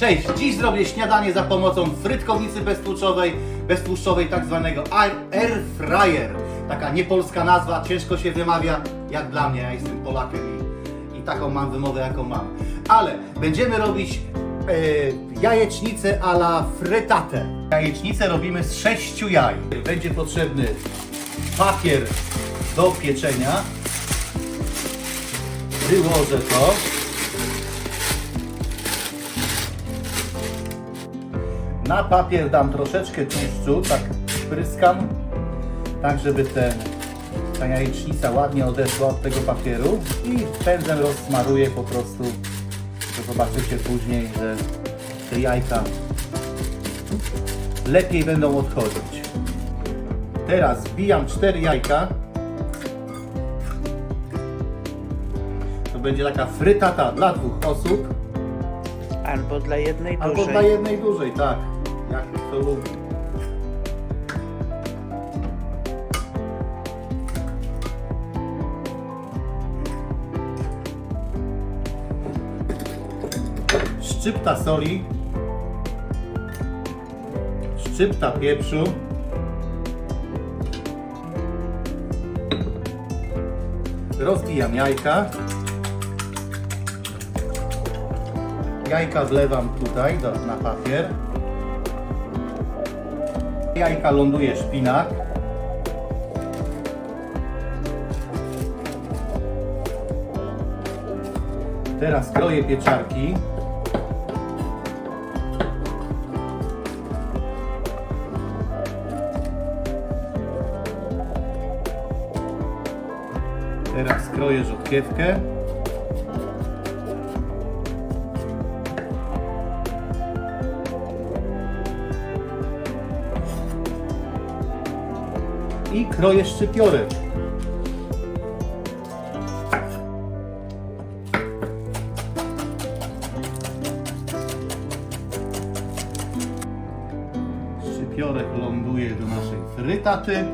Cześć, dziś zrobię śniadanie za pomocą frytkownicy beztłuczowej, beztłuszczowej tak zwanego air fryer. Taka niepolska nazwa, ciężko się wymawia, jak dla mnie, ja jestem Polakiem i, i taką mam wymowę, jaką mam. Ale będziemy robić e, jajecznicę a la frittata. Jajecznicę robimy z sześciu jaj. Będzie potrzebny papier do pieczenia. Wyłożę to. Na papier dam troszeczkę tłuszczu, tak spryskam, tak żeby ten, ta jajecznica ładnie odeszła od tego papieru i pędzem rozsmaruję po prostu, to zobaczycie później, że te jajka lepiej będą odchodzić. Teraz wbijam cztery jajka. To będzie taka frytata dla dwóch osób. Albo dla jednej Albo dużej. dla jednej dużej, tak. Jak kto lubi. Szczypta soli. Szczypta pieprzu. Rozbijam jajka. Jajka wlewam tutaj do, na papier. Jajka ląduje szpinak. Teraz kroję pieczarki. Teraz kroję rzodkiewkę. I kroję szczypiorek. Szczypiorek ląduje do naszej frytaty.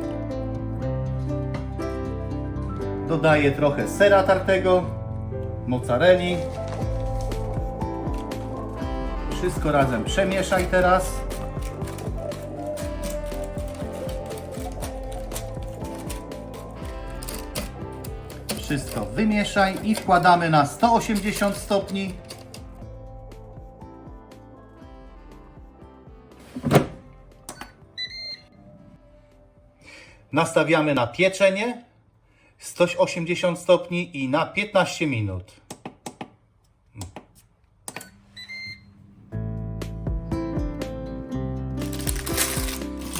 Dodaję trochę sera tartego, mozzarelli. Wszystko razem przemieszaj teraz. Wszystko wymieszaj i wkładamy na 180 stopni. Nastawiamy na pieczenie 180 stopni i na 15 minut.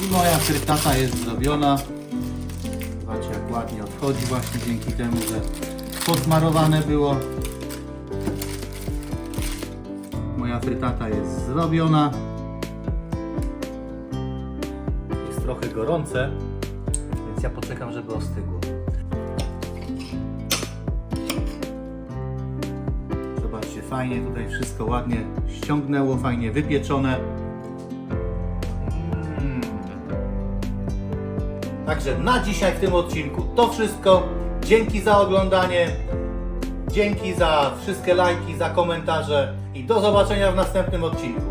I moja frytata jest zrobiona. Ładnie odchodzi właśnie dzięki temu, że podsmarowane było. Moja frytata jest zrobiona. Jest trochę gorące, więc ja poczekam, żeby ostygło. Zobaczcie, fajnie tutaj wszystko ładnie ściągnęło, fajnie wypieczone. Także na dzisiaj w tym odcinku to wszystko. Dzięki za oglądanie. Dzięki za wszystkie lajki, za komentarze i do zobaczenia w następnym odcinku.